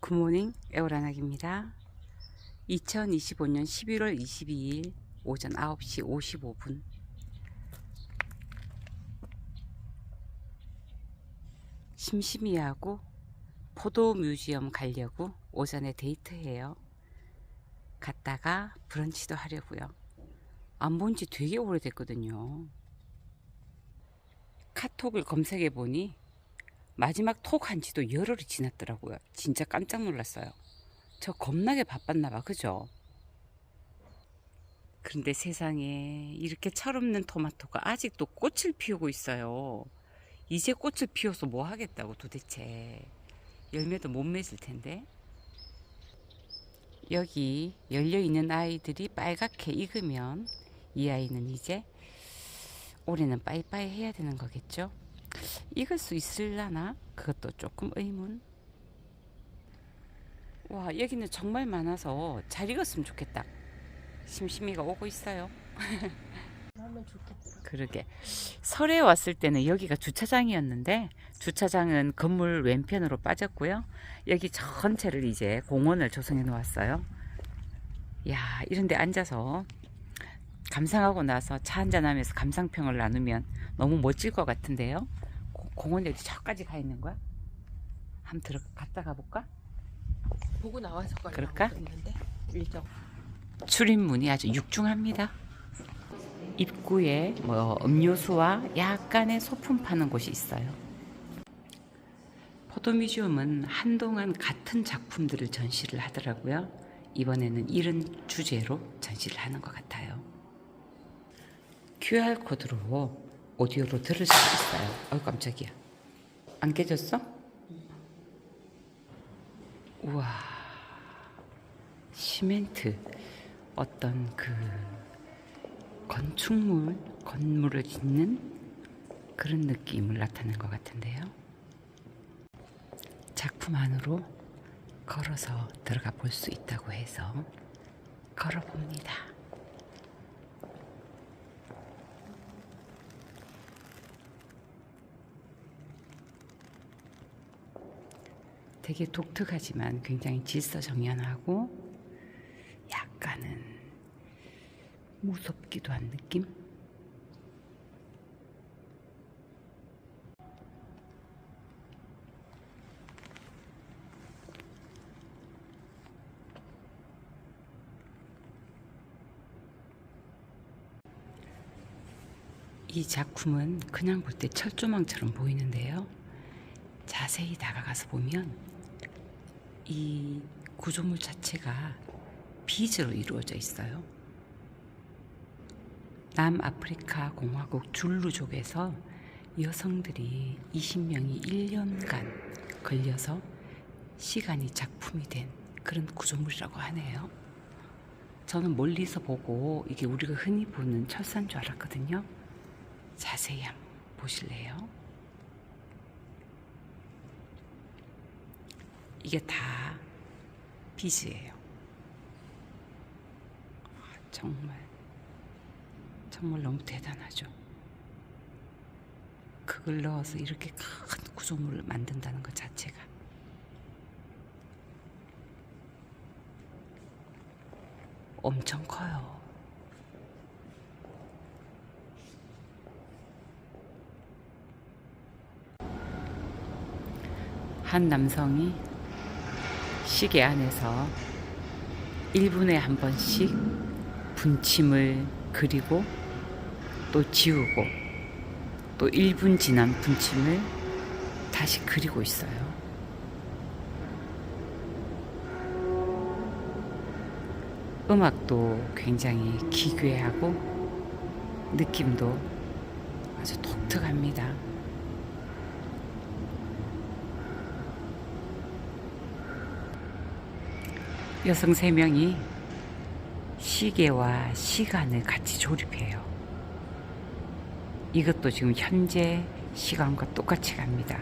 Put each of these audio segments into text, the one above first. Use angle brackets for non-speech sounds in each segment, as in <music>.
굿모닝 에오라낙입니다. 2025년 11월 22일 오전 9시 55분 심심이하고 포도 뮤지엄 가려고 오전에 데이트해요. 갔다가 브런치도 하려고요. 안 본 지 되게 오래됐거든요. 카톡을 검색해 보니 마지막 톡 한 지도 열흘이 지났더라고요. 진짜 깜짝 놀랐어요. 저 겁나게 바빴나 봐, 그죠? 그런데 세상에 이렇게 철없는 토마토가 아직도 꽃을 피우고 있어요. 이제 꽃을 피워서 뭐 하겠다고 도대체. 열매도 못 맺을 텐데. 여기 열려있는 아이들이 빨갛게 익으면 이 아이는 이제 올해는 빠이빠이 해야 되는 거겠죠? 익을 수 있을라나? 그것도 조금 의문. 와, 여기는 정말 많아서 잘 익었으면 좋겠다. 심심이가 오고 있어요. <laughs> 그러게. 설에 왔을 때는 여기가 주차장이었는데 주차장은 건물 왼편으로 빠졌고요. 여기 전체를 이제 공원을 조성해 놓았어요. 야, 이런 데 앉아서 감상하고 나서 차 한잔하면서 감상평을 나누면 너무 멋질 것 같은데요. 고- 공원 여기 저까지 가 있는 거야? 한번 들어 갔다 가볼까? 보고 나와서 그럴까? 그랬는데 일정. 출입문이 아주 육중합니다. 입구에 뭐 음료수와 약간의 소품 파는 곳이 있어요. 포도뮤지엄은 한동안 같은 작품들을 전시를 하더라고요. 이번에는 이런 주제로 전시를 하는 것 같아요. QR 코드로 오디오로 들을 수 있어요. 어 깜짝이야. 안 깨졌어? 우와. 시멘트 어떤 그 건축물 건물을 짓는 그런 느낌을 나타낸 것 같은데요. 작품 안으로 걸어서 들어가 볼 수 있다고 해서 걸어봅니다. 되게 독특하지만 굉장히 질서정연하고 약간은 무섭기도 한 느낌? 이 작품은 그냥 볼 때 철조망처럼 보이는데요. 자세히 다가가서 보면 이 구조물 자체가 비즈로 이루어져 있어요. 남아프리카 공화국 줄루족에서 여성들이 20명이 1년간 걸려서 시간이 작품이 된 그런 구조물이라고 하네요. 저는 멀리서 보고 이게 우리가 흔히 보는 철사인 줄 알았거든요. 자세히 한번 보실래요? 이게 다 비즈예요. 아, 정말 정말 너무 대단하죠. 그걸 넣어서 이렇게 큰 구조물을 만든다는 것 자체가 엄청 커요. 한 남성이 시계 안에서 1분에 한 번씩 분침을 그리고 또 지우고 또 1분 지난 분침을 다시 그리고 있어요. 음악도 굉장히 기괴하고 느낌도 아주 독특합니다. 여성 세 명이 시계와 시간을 같이 조립해요. 이것도 지금 현재 시간과 똑같이 갑니다.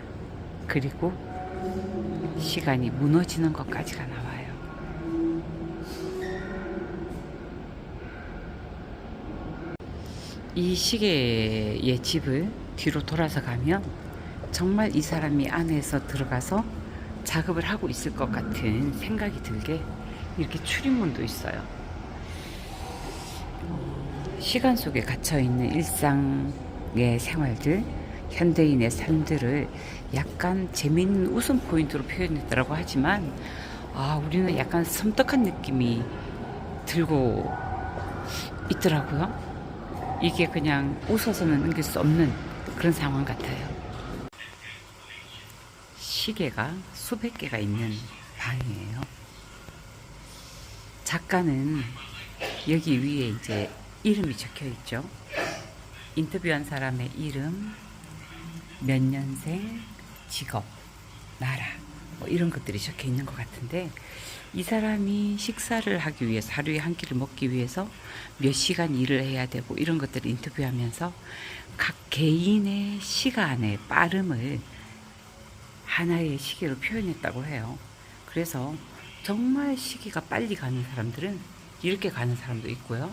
그리고 시간이 무너지는 것까지가 나와요. 이 시계의 집을 뒤로 돌아서 가면 정말 이 사람이 안에서 들어가서 작업을 하고 있을 것 같은 생각이 들게 이렇게 출입문도 있어요. 시간 속에 갇혀 있는 일상의 생활들, 현대인의 삶들을 약간 재미있는 웃음 포인트로 표현했다고 하지만, 아, 우리는 약간 섬뜩한 느낌이 들고 있더라고요. 이게 그냥 웃어서는 넘길 수 없는 그런 상황 같아요. 시계가 수백 개가 있는 방이에요. 작가는 여기 위에 이제 이름이 적혀 있죠. 인터뷰한 사람의 이름, 몇 년생, 직업, 나라, 뭐 이런 것들이 적혀 있는 것 같은데, 이 사람이 식사를 하기 위해서, 하루에 한 끼를 먹기 위해서 몇 시간 일을 해야 되고, 이런 것들을 인터뷰하면서 각 개인의 시간의 빠름을 하나의 시계로 표현했다고 해요. 그래서 정말 시기가 빨리 가는 사람들은 이렇게 가는 사람도 있고요.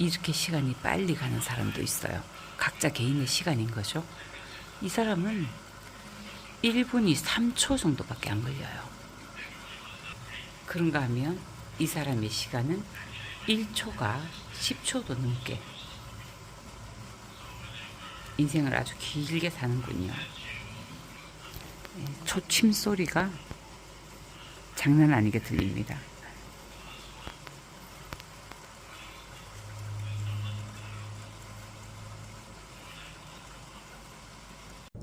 이렇게 시간이 빨리 가는 사람도 있어요. 각자 개인의 시간인 거죠. 이 사람은 1분이 3초 정도밖에 안 걸려요. 그런가 하면 이 사람의 시간은 1초가 10초도 넘게 인생을 아주 길게 사는군요. 예, 초침 소리가 장난 아니게 들립니다.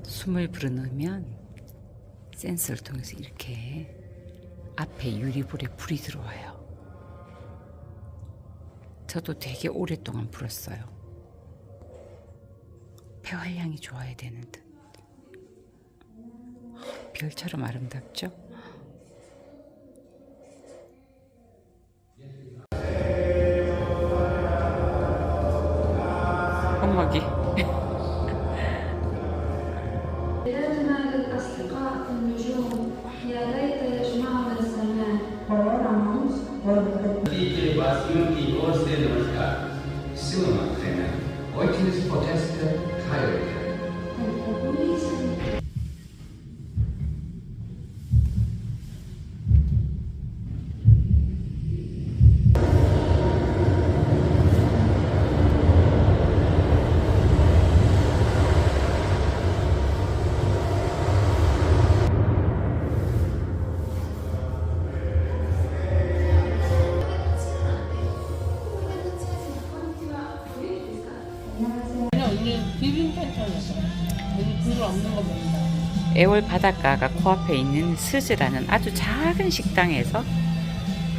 숨을 불어넣으면 센서를 통해서 이렇게 앞에 유리불에 불이 들어와요. 저도 되게 오랫동안 불었어요. 폐활량이 좋아야 되는 듯. 별처럼 아름답죠? 애월 바닷가가 코앞에 있는 스즈라는 아주 작은 식당에서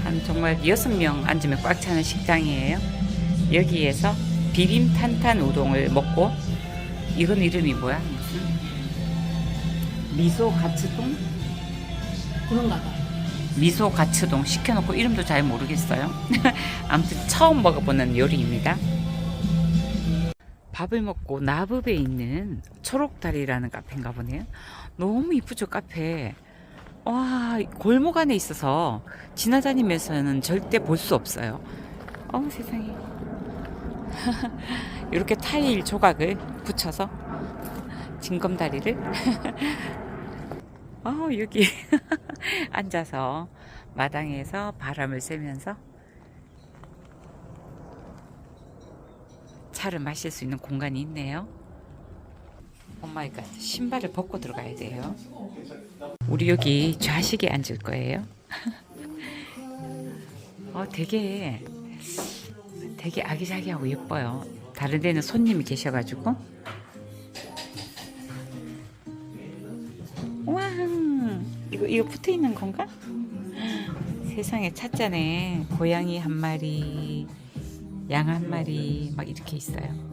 한 정말 여섯 명 앉으면 꽉 차는 식당이에요. 여기에서 비빔 탄탄 우동을 먹고 이건 이름이 뭐야? 무슨 미소 가츠동? 그런가 봐. 미소 가츠동 시켜놓고 이름도 잘 모르겠어요. <laughs> 아무튼 처음 먹어보는 요리입니다. 밥을 먹고 나법에 있는 초록다리라는 카페인가 보네요. 너무 이쁘죠 카페. 와 골목 안에 있어서 지나다니면서는 절대 볼 수 없어요. 어 세상에. <laughs> 이렇게 타일 조각을 붙여서 징검다리를 <laughs> 어 여기 <laughs> 앉아서 마당에서 바람을 쐬면서 차를 마실 수 있는 공간이 있네요. 오마이갓 신발을 벗고 들어가야 돼요. 우리 여기 좌식에 앉을 거예요. <laughs> 어 되게 되게 아기자기하고 예뻐요. 다른 데는 손님이 계셔가지고 와 이거 이거 붙어 있는 건가? 세상에 찻잔에 고양이 한 마리, 양 한 마리 막 이렇게 있어요.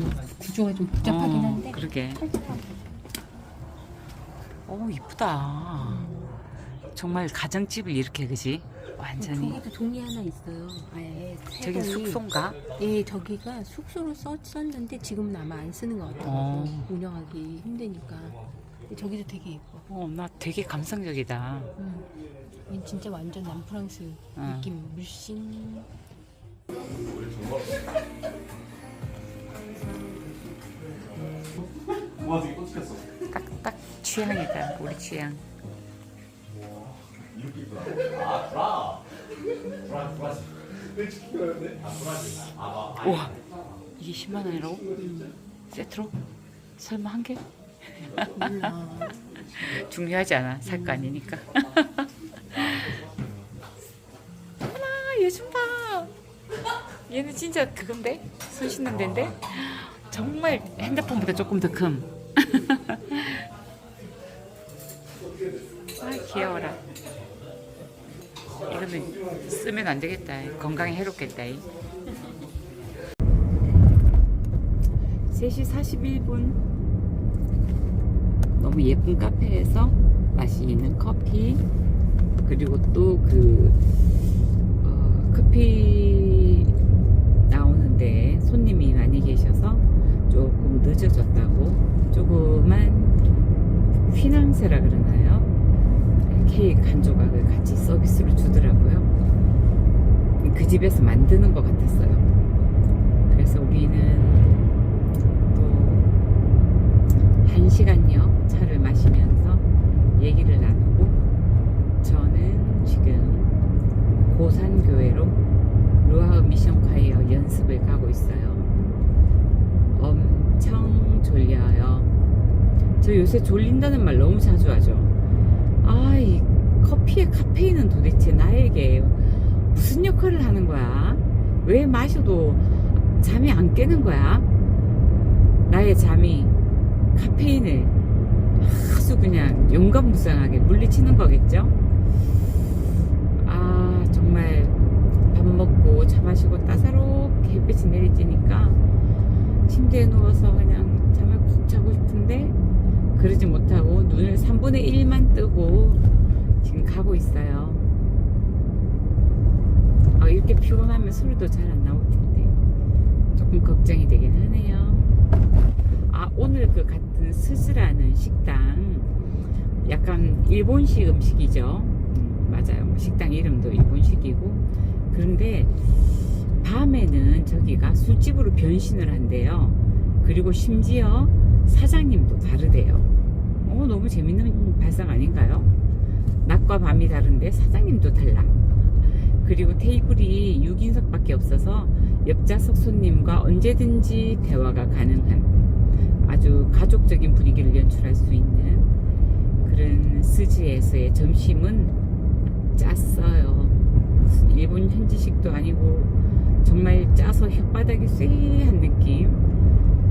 구조가 좀 복잡하긴 어, 한데. 그러게. 오 이쁘다. 정말 가정집을 이렇게 그지? 완전히 저기도 동이 하나 있어요. 아예 저기 숙소인가? 예, 저기가 숙소로 써, 썼는데 지금은 아마 안 쓰는 것 같아요. 어. 운영하기 힘드니까. 근데 저기도 되게 예뻐. 어, 나 되게 감성적이다. 음. 얘 진짜 완전 남프랑스 어. 느낌 물씬. 와 되게 또 찍혔어. 딱, 딱 취향이다. 우리 취향. 이렇게 이쁘다. 아 브라. 브라 브라지. 왜 찍히는데? 아 브라지. 아 아. 우와, 이게 10만 원이라고? 세트로? 설마 한 개? <laughs> 중요하지 않아. 살거 아니니까. <laughs> 어머나, 요즘 봐. 얘는 진짜 그건데? 손 씻는 데인데? 정말 핸드폰보다 조금 더 큼. 아, 귀여워라. 이거는 쓰면 안 되겠다. 건강에 해롭겠다. 3시 41분. 너무 예쁜 카페에서 마시는 커피 그리고 또그 어, 커피 나오는데 손님이 많이 계셔서 조금 늦어졌다고 조그만 휘낭세라 그러나요? 케이크 한 조각을 같이 서비스로 주더라고요. 그 집에서 만드는 것 같았어요. 그래서 우리는 또 한 시간여 차를 마시면서 얘기를 나누고 저는 지금 고산교회로 루아흐 미션 콰이어 연습을 가고 있어요. 엄청 졸려요. 저 요새 졸린다는 하죠. 아, 이 커피의 카페인은 도대체 나에게 무슨 역할을 하는 거야? 왜 마셔도 잠이 안 깨는 거야? 나의 잠이 카페인을 아주 그냥 용감무쌍하게 물리치는 거겠죠? 아, 정말 밥 먹고 차 마시고 따사롭게 햇빛이 내리쬐니까 침대에 누워서 그냥 잠을 푹 자고 싶은데 그러지 못하고 눈을 3분의 1만 뜨고 지금 가고 있어요. 아, 이렇게 피곤하면 소리도 잘 안 나올 텐데 조금 걱정이 되긴 하네요. 아 오늘 그 같은 스즈라는 식당 약간 일본식 음식이죠. 음, 맞아요. 식당 이름도 일본식이고 그런데 밤에는 저기가 술집으로 변신을 한대요. 그리고 심지어 사장님도 다르대요. 어 너무 재밌는 발상 아닌가요? 낮과 밤이 다른데 사장님도 달라. 그리고 테이블이 6인석밖에 없어서 옆좌석 손님과 언제든지 대화가 가능한 아주 가족적인 분위기를 연출할 수 있는 그런 스즈에서의 점심은 짰어요. 일본 현지식도 아니고 정말 짜서 혓바닥이 쇠한 느낌.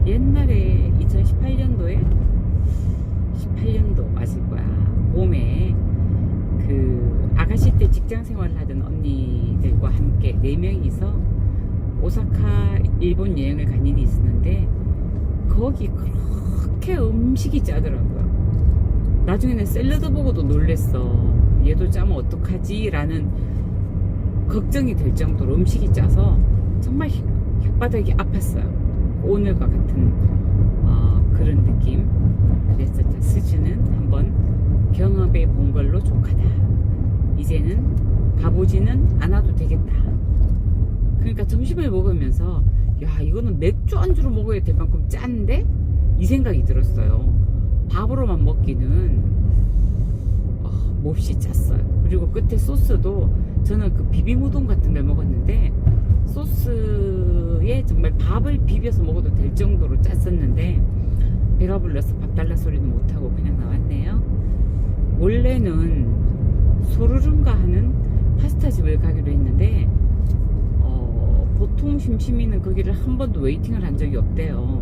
옛날에 2018년도에 18년도 맞을 거야. 봄에 그 아가씨 때 직장 생활을 하던 언니들과 함께 네 명이서 오사카 일본 여행을 간 일이 있었는데 거기 그렇게 음식이 짜더라고요. 나중에는 샐러드 보고도 놀랬어. 얘도 짜면 어떡하지? 라는 걱정이 될 정도로 음식이 짜서 정말 혓- 혓바닥이 아팠어요. 오늘과 같은 어, 그런 느낌. 자, 스즈는 한번 경험해 본 걸로 족하다. 이제는 가보지는 않아도 되겠다. 그러니까 점심을 먹으면서 야 이거는 맥주 안주로 먹어야 될 만큼 짠데 이 생각이 들었어요. 밥으로만 먹기는 어, 몹시 짰어요. 그리고 끝에 소스도 저는 그 비빔우동 같은 걸 먹었는데 소스에 정말 밥을 비벼서 먹어도 될 정도로 짰었는데 배가 불러서 밥 달라 소리는 못하고 그냥 나왔네요. 원래는 소르른가 하는 파스타 집을 가기로 했는데 어, 보통 심심이는 거기를 한 번도 웨이팅을 한 적이 없대요.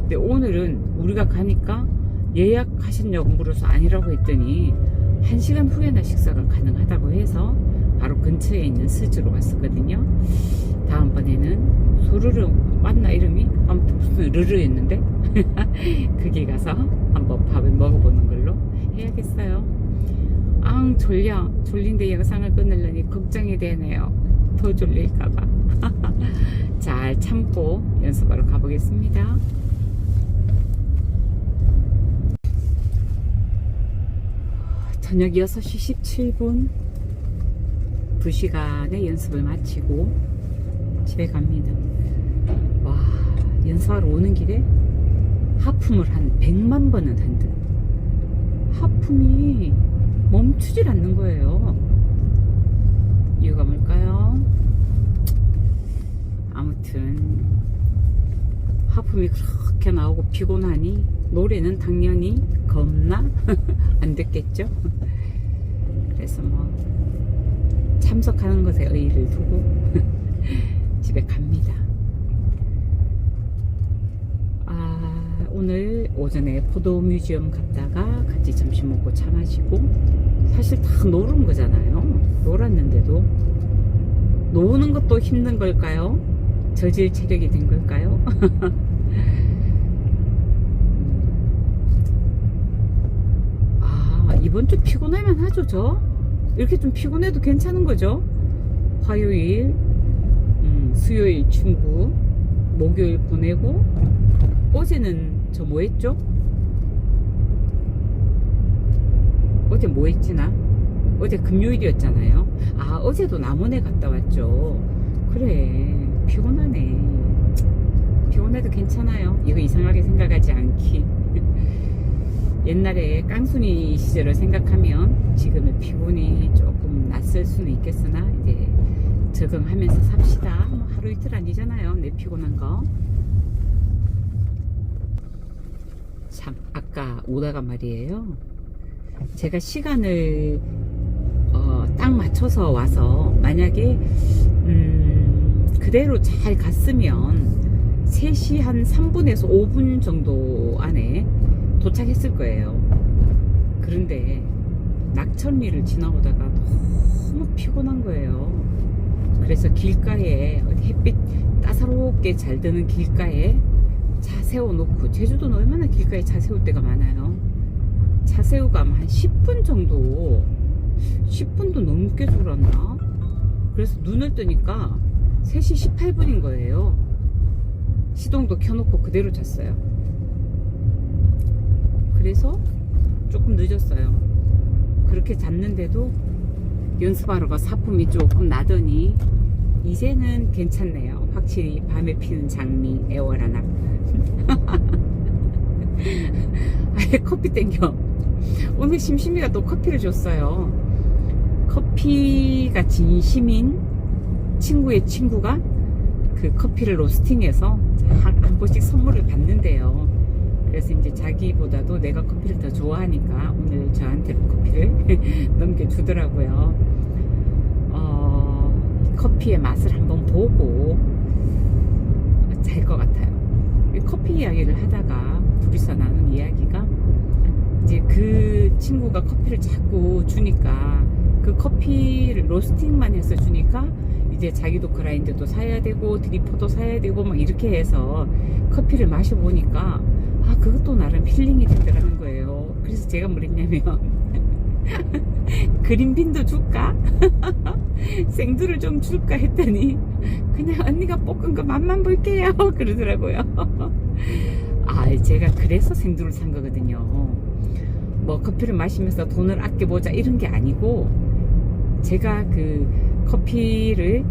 근데 오늘은 우리가 가니까 예약하셨냐고 물어서 아니라고 했더니 한 시간 후에나 식사가 가능하다고 해서 근처에 있는 스즈로 갔었거든요. 다음번에는 소르르 맞나 이름이? 아무튼 무슨 르르였는데 거기 <laughs> 가서 한번 밥을 먹어보는 걸로 해야겠어요. 앙 졸려 졸린데 영상을 끊으려니 걱정이 되네요 더 졸릴까봐 <laughs> 잘 참고 연습하러 가보겠습니다 저녁 6시 17분 2시간의 연습을 마치고 집에 갑니다 와 연습하러 오는 길에 하품을 한 100만 번은 한 듯 하품이 멈추질 않는 거예요. 이유가 뭘까요? 아무튼 하품이 그렇게 나오고 피곤하니 노래는 당연히 겁나 <laughs> 안 듣겠죠. 그래서 뭐 참석하는 것에 의의를 두고 <laughs> 집에 갑니다. 아, 오늘 오전에 포도 뮤지엄 갔다가 같이 점심 먹고 차 마시고 사실 다 노는 거잖아요. 놀았는데도 노는 것도 힘든 걸까요? 저질 체력이 된 걸까요? <laughs> 아, 이번 주 피곤할만 하죠, 저? 이렇게 좀 피곤해도 괜찮은 거죠? 화요일, 음, 수요일 친구, 목요일 보내고, 어제는 저 뭐 했죠? 어제 뭐 했지 나? 어제 금요일이었잖아요. 아, 어제도 남원에 갔다 왔죠. 그래, 피곤하네. 피곤해도 괜찮아요. 이거 이상하게 생각하지 않기. 옛날에 깡순이 시절을 생각하면 지금의 피곤이 조금 낯설 수는 있겠으나 이제 적응하면서 삽시다. 뭐 하루 이틀 아니잖아요. 내 피곤한 거. 참 아까 오다가 말이에요. 제가 시간을 어, 딱 맞춰서 와서 만약에 음, 그대로 잘 갔으면 3시 한 3분에서 5분 정도 안에 도착했을 거예요. 그런데 낙천리를 지나오다가 너무 피곤한 거예요. 그래서 길가에 햇빛 따사롭게 잘 드는 길가에 차 세워놓고 제주도는 얼마나 길가에 차 세울 때가 많아요. 차 아마 한 10분 정도 10분도 넘게 졸았나? 그래서 눈을 뜨니까 3시 18분인 거예요. 시동도 켜놓고 그대로 잤어요. 그래서 조금 늦었어요. 그렇게 잤는데도 연습하러 가 사품이 조금 나더니 이제는 괜찮네요. 확실히 밤에 피는 장미 애월하나. <laughs> 아예 커피 땡겨. 오늘 심심이가 또 커피를 줬어요. 커피가 진심인 친구의 친구가 그 커피를 로스팅해서 한, 한 번씩 선물을 받는데요. 그래서 이제 자기보다도 내가 커피를 더 좋아하니까 오늘 저한테 커피를 <laughs> 넘겨주더라고요. 어, 이 커피의 맛을 한번 보고 잘 것 같아요. 이 커피 이야기를 하다가 둘이서 나눈 이야기가 이제 그 친구가 커피를 자꾸 주니까 그 커피를 로스팅만 해서 주니까 이제 자기도 그라인드도 사야 되고 드리퍼도 사야 되고 막 이렇게 해서 커피를 마셔보니까 아 그것도 나름 힐링이 되더라는 거예요. 그래서 제가 뭐랬냐면 <laughs> 그린빈도 줄까? <laughs> 생두를 좀 줄까 했더니 그냥 언니가 볶은 거 맛만 볼게요 <laughs> 그러더라고요. 아 제가 그래서 생두를 산 거거든요. 뭐 커피를 마시면서 돈을 아껴보자 이런 게 아니고 제가 그 커피를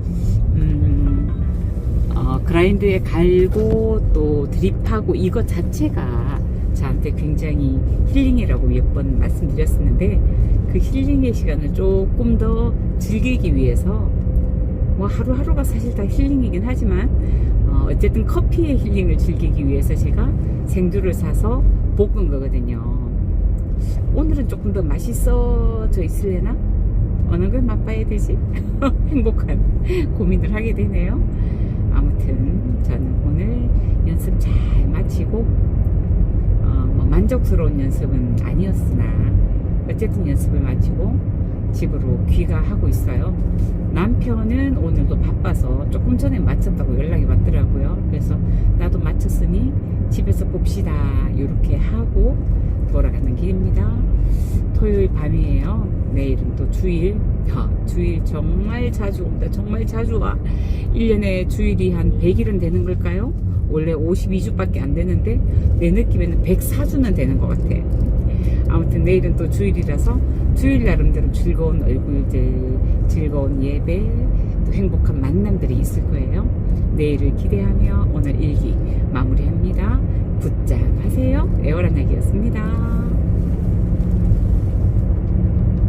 음, 어, 그라인드에 갈고 또 드립하고 이것 자체가 저한테 굉장히 힐링이라고 몇 번 말씀드렸었는데 그 힐링의 시간을 조금 더 즐기기 위해서 뭐 하루하루가 사실 다 힐링이긴 하지만 어, 어쨌든 커피의 힐링을 즐기기 위해서 제가 생두를 사서 볶은 거거든요. 오늘은 조금 더 맛있어져 있을래나? 어느 걸 맛봐야 되지? <laughs> 행복한 고민을 하게 되네요. 아무튼 저는 오늘 연습 잘 마치고 어, 뭐 만족스러운 연습은 아니었으나 어쨌든 연습을 마치고 집으로 귀가하고 있어요. 남편은 오늘도 바빠서 조금 전에 마쳤다고 연락이 왔더라고요. 그래서 나도 마쳤으니 집에서 봅시다. 이렇게 하고 돌아가는 길입니다. 토요일 밤이에요. 내일은 또 주일. 하, 주일 정말 자주 옵니다. 정말 자주 와. 1년에 주일이 한 100일은 되는 걸까요? 원래 52주밖에 안 되는데 내 느낌에는 104주는 되는 것 같아. 아무튼 내일은 또 주일이라서 주일 나름대로 즐거운 얼굴들, 즐거운 예배, 또 행복한 만남들이 있을 거예요. 내일을 기대하며 오늘 일기 마무리합니다. 굿잠 하세요. 에어라나기였습니다.